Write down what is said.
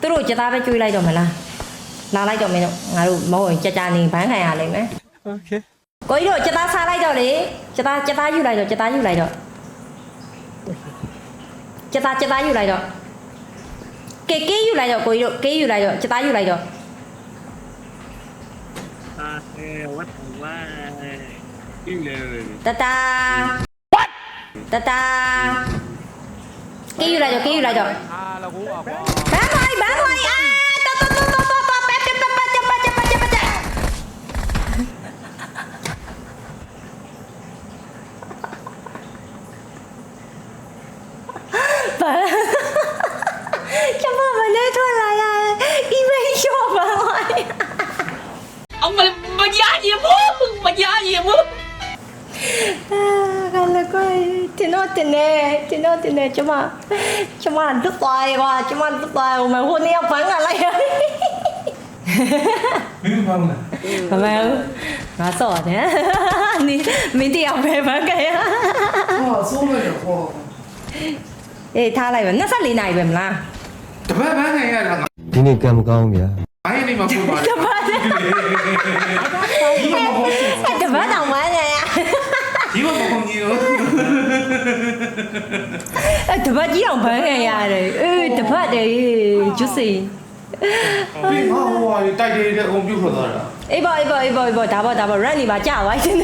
သူတို့ကြက်သားပဲကျွေးလိုက်တော့မလားလာလိုက်တော့မင်းတို့ငါတို့မဟုတ်ရင်ကြက်ကြနေဘန်းခံရလိမ့်မယ် Okay. ကိုကြီးတို့ကြက်သားစားလိုက်တော့လေကြက်သားကြက်သားယူလိုက်တော့ကြက်သားယူလိုက်တော့ကြက်သားကြက်သားယူလိုက်တော့ကေကေးယူလိုက်တော့ကိုကြီးတို့ကေးယူလိုက်တော့ကြက်သားယူလိုက်တော့ อ่าเออวัดว่าอิ่มเลยเลย တတာ what တတာကေးယူလိုက်တော့ကေးယူလိုက်တော့ Ah, la gua, pa. ဘ 本，trong ba đây thôi là, là email cho. Ông mày mà giá gì muốn, mà giá gì muốn. À, gọi là coi thì nó thì nè thì nó thì nè chứ mà chứ mà anh tức tay quá à, chứ mà anh tức tay mà hôn em phải là lấy biết không nè mà mà mà mình đi học về phải cái. 哇，这么有货。 စော့တယ်နီမင်းတရားပဲဘန်းကရဟာဆိုးလိုက်တော့ဟောအေးထားလိုက်ပဲ24နာရီပဲမလားတပတ်ပန်းခံရတာငါဒီနေ့ကံမကောင်းဗျာအိုင်းနေမှာပို့ပါတပတ်ဒီမှာဘောအဲ့တပတ်တောင်မန်းရရဒီမှာဘောကြီးရောအဲ့တပတ်ကြီးအောင်ဘန်းကရတယ်အေးတပတ်တည်းကျွတ်စီဒီမှာဟိုတိုက်တယ်တဲ့အုံပြုတ်ထွက်သွားတာအေးပါအေးပါအေးပါအေးပါဒါပေါ့ဒါပေါ့ run နေပါကြာသွားရှင်